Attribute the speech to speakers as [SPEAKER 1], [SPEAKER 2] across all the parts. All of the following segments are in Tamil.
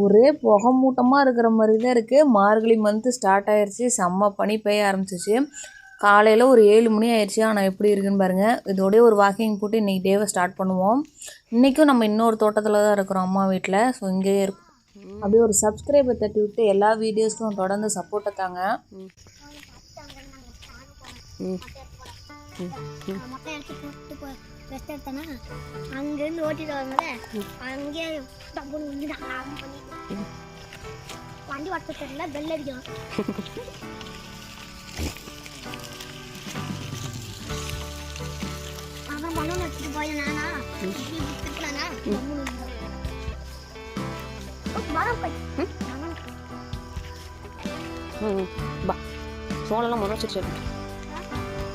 [SPEAKER 1] ஒரே புகை மூட்டமாக இருக்கிற மாதிரி தான் இருக்குது மார்கழி மந்த்து ஸ்டார்ட் ஆயிடுச்சு செம்ம பனி பெய்ய ஆரம்பிச்சிச்சு. காலையில் ஒரு ஏழு மணி ஆயிடுச்சு ஆனால் எப்படி இருக்குன்னு பாருங்கள் இதோடய ஒரு வாக்கிங் போட்டு இன்றைக்கி டேவை ஸ்டார்ட் பண்ணுவோம். இன்றைக்கும் நம்ம இன்னொரு தோட்டத்தில் தான் இருக்கிறோம் அம்மா வீட்டில் ஸோ இங்கேயே இருக்கும் அப்படியே ஒரு சப்ஸ்கிரைபர் தட்டி விட்டு எல்லா வீடியோஸ்க்கும் தொடர்ந்து சப்போர்ட்டை தாங்க.
[SPEAKER 2] ம். ம். ரெஸ்ட் எடுத்தேன்னா அங்கேருந்து ஓட்டிட்டு வரும்போது அங்கேயே டப்புன்னு வந்து நான் ஆன் வண்டி ஓட்ட பெல் அடிக்கும். அப்புறம் பலூன் எடுத்துட்டு போய் நானா இப்படி மரம் போய்.
[SPEAKER 3] ம்? பா முளைச்சிருச்சு.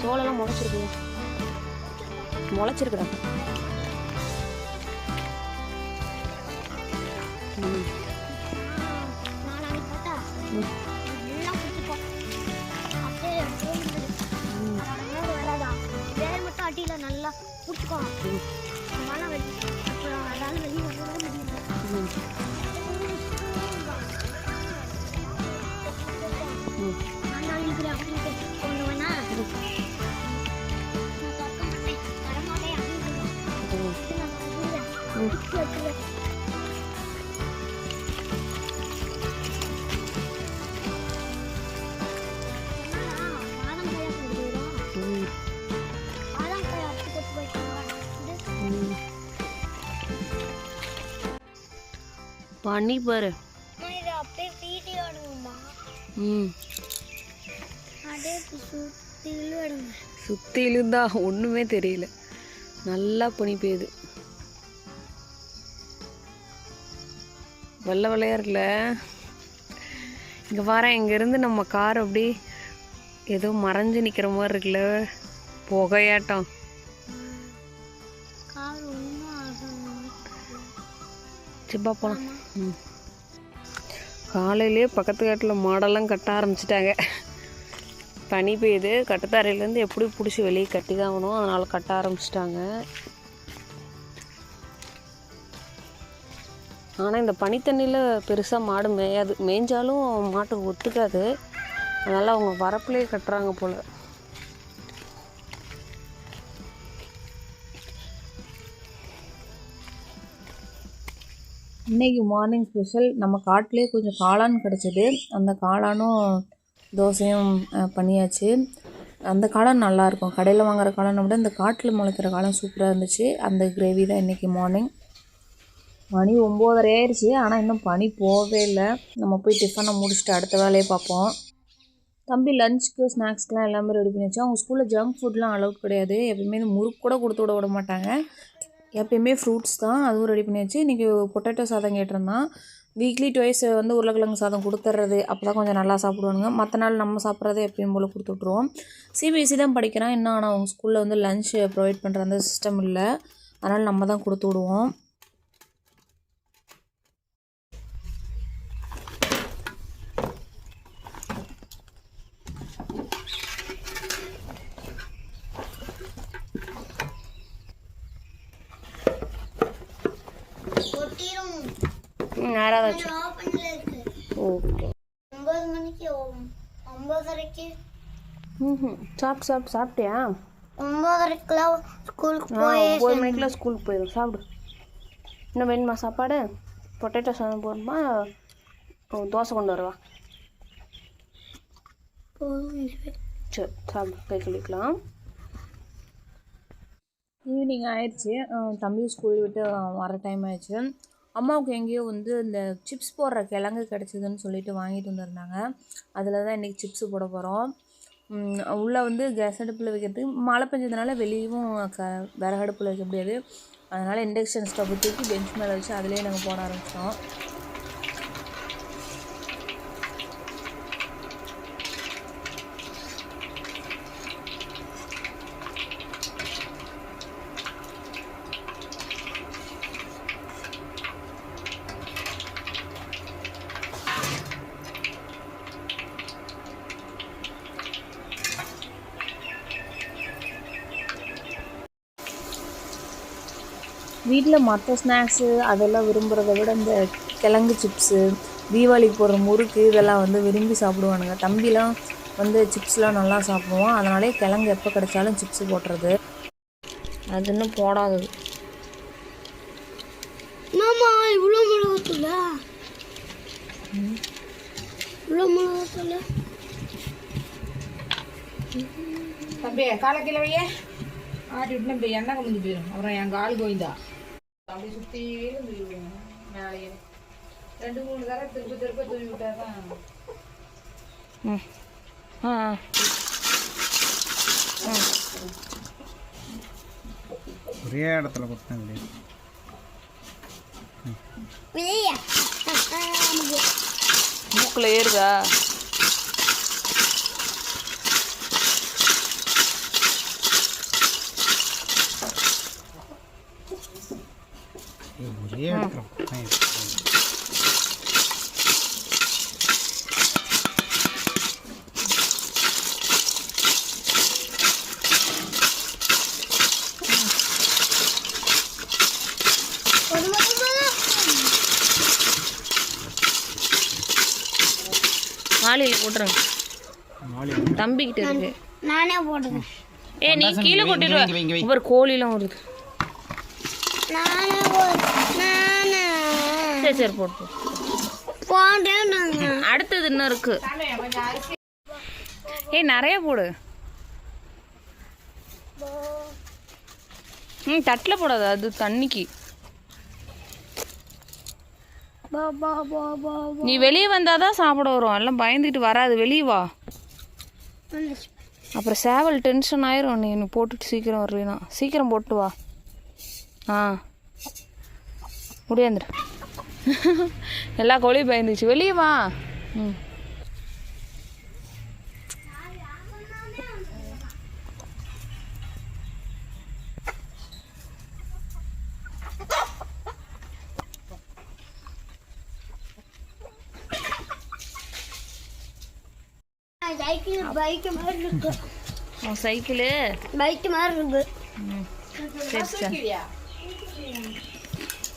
[SPEAKER 3] சோளம்லாம் முளைச்சிருக்கு முளைச்சிருக்குடா
[SPEAKER 2] சுற்றி எடுங்க.
[SPEAKER 3] சுற்றிலும் தான் ஒன்றுமே தெரியல. நல்லா பனி பெய்யுது. வெள்ளை வெள்ளையா இருக்குல்ல. இங்கே வரேன் இங்கேருந்து நம்ம கார் அப்படி ஏதோ மறைஞ்சு நிற்கிற மாதிரி இருக்குல்ல. புகையாட்டம். சிப்பா போகலாம் ம். காலையிலே பக்கத்து காட்டில் மாடெல்லாம் கட்ட ஆரம்பிச்சிட்டாங்க. பனி பெய்யுது. கட்டுத்தாரையிலேருந்து எப்படி பிடிச்சி வெளியே கட்டி தான் ஆகணும். அதனால் கட்ட ஆரம்பிச்சிட்டாங்க. ஆனால் இந்த பனித்தண்ணியில் பெருசாக மாடு மேயாது மேய்ஞ்சாலும் மாட்டுக்கு ஒத்துக்காது. அதனால் அவங்க வரப்புலேயே கட்டுறாங்க போல்.
[SPEAKER 1] இன்னைக்கு மார்னிங் ஸ்பெஷல் நம்ம காட்டிலே கொஞ்சம் காளான் கிடச்சிது. அந்த காளானும் தோசையும் பண்ணியாச்சு. அந்த காளான் நல்லாயிருக்கும் கடையில் வாங்குற காளானை விட இந்த காட்டில் முளைக்கிற காளான் சூப்பராக இருந்துச்சு. அந்த கிரேவி தான் இன்றைக்கி மார்னிங் மணி ஒம்போதரை ஆயிடுச்சு ஆனால் இன்னும் பனி போகவே இல்லை. நம்ம போய் டிஃபனை முடிச்சுட்டு அடுத்த வேலையை பார்ப்போம். தம்பி லஞ்சுக்கு ஸ்நாக்ஸ்க்கெலாம் எல்லாமே ரெடி பண்ணி வச்சோம் அவங்க ஸ்கூலில் ஜங்க் ஃபுட்லாம் அலௌட் கிடையாது. எப்பயுமே முறுக்கு கூட கொடுத்து விட விட மாட்டாங்க. எப்பயுமே ஃப்ரூட்ஸ் தான் அதுவும் ரெடி பண்ணியாச்சு இன்றைக்கி பொட்டேட்டோ சாதம் கேட்டிருந்தான். வீக்லி டுவைஸ் வந்து உருளைக்கிழங்கு சாதம் கொடுத்துட்றது அப்போ தான் கொஞ்சம் நல்லா சாப்பிடுவானுங்க. மற்ற நாள் நம்ம சாப்பிட்றத எப்பயும் போல் கொடுத்து விட்ருவோம் சிபிஎஸ்சி தான் படிக்கிறான். இன்னும் ஆனால் அவங்க ஸ்கூலில் வந்து லஞ்ச் ப்ரொவைட் பண்ணுற அந்த சிஸ்டம் இல்லை. அதனால் நம்ம தான் கொடுத்து விடுவோம்.
[SPEAKER 2] ஓப்பனில் இருக்கு.
[SPEAKER 3] ஓகே
[SPEAKER 2] மணிக்கு
[SPEAKER 3] ம் சாப்பிட்டு சாப்பிட்டு சாப்பிட்டியா
[SPEAKER 2] ஒன்பதரைக்குலாம் ஸ்கூலுக்கு போய்
[SPEAKER 3] ஒம்பது மணிக்கெலாம் ஸ்கூலுக்கு போயிடும் சாப்பிடு இன்னும் வேணுமா சாப்பாடு? பொட்டேட்டோ சாதம் போடணுமா ஓ, தோசை கொண்டு வரவா. சரி சாப்பிடு கை கழிக்கலாம்
[SPEAKER 1] ஈவினிங் ஆயிடுச்சு. தம்பி ஸ்கூல் விட்டு வர டைம் ஆயிடுச்சு. அம்மாவுக்கு எங்கேயோ வந்து இந்த சிப்ஸ் போடுற கிழங்கு கிடச்சிதுன்னு சொல்லிட்டு வாங்கிட்டு வந்திருந்தாங்க. அதில் தான் இன்றைக்கி சிப்ஸு போட போகிறோம் உள்ளே வந்து கேஸ் அடுப்பில் வைக்கிறதுக்கு மழை பெஞ்சதுனால வெளியவும் க விறகு அடுப்பில் வைக்க முடியாது. அதனால் இண்டக்ஷன் ஸ்டவ் தூக்கி பெஞ்ச் மேலே வச்சு அதிலே நாங்கள் போட ஆரம்பிச்சிட்டோம். வீட்டில் மற்ற ஸ்நாக்ஸு அதெல்லாம் விரும்புகிறத விட இந்த கிழங்கு சிப்ஸு தீபாவளிக்கு போடுற முறுக்கு இதெல்லாம் வந்து விரும்பி சாப்பிடுவானுங்க. தம்பிலாம் வந்து சிப்ஸ்லாம் நல்லா சாப்பிடுவான். அதனாலே கிழங்கு எப்போ கிடைச்சாலும் சிப்ஸ் போட்டுறது
[SPEAKER 3] அது இன்னும் போடாதது.
[SPEAKER 2] என்னம்மா இவ்வளோ மிளகாத்தூள்? இவ்வளோ மிளகாத்தூள்?
[SPEAKER 4] தம்பி காலை கீழே வையே. ஆட்டி விட்டு இப்போ எண்ணெய் கமிஞ்சு போயிடும் அப்புறம் என் கால் கோயிந்தா அப்படி சுற்றி மேலேயே. ரெண்டு மூணு தடவை திருப்ப திருப்ப தூவி விட்டா தான்
[SPEAKER 3] ம் ஆ ஆ.
[SPEAKER 5] ஒரே இடத்துல கொடுத்தேன்
[SPEAKER 3] மூக்கில் ஏறுதா?
[SPEAKER 5] ஒரு
[SPEAKER 2] மட்டும்
[SPEAKER 3] மாலையில் போட்டுருங்க. தம்பிக்கிட்ட இருக்கு.
[SPEAKER 2] நானே போடுறேன்.
[SPEAKER 3] ஏ நீ கீழே கொட்டிடுவ. ஒரு கோழிலாம் வருது.
[SPEAKER 2] நானே போடுறேன். நானே
[SPEAKER 3] சரி சரி போட்டு அடுத்தது இன்னும் இருக்கு. ஏய் நிறைய போடு. ம் தட்டில் போடாத அது தண்ணிக்கு. நீ வெளியே வந்தால் தான் சாப்பிட வரும். எல்லாம் பயந்துட்டு வராது. வெளியே வா. அப்புறம் சேவல் டென்ஷன் ஆயிரும். நீ நீ போட்டுட்டு சீக்கிரம் வரலைனா சீக்கிரம் போட்டு வா. ஆ. முடியாந்துரு. எல்லா கோழியும் பயந்துச்சு. வெளியே வா. ம்.
[SPEAKER 2] சைக்கிள் பைக் மாதிரி இருக்கு
[SPEAKER 3] உன் சைக்கிளு?
[SPEAKER 2] பைக் மாதிரி இருக்கு
[SPEAKER 3] சரி சரி.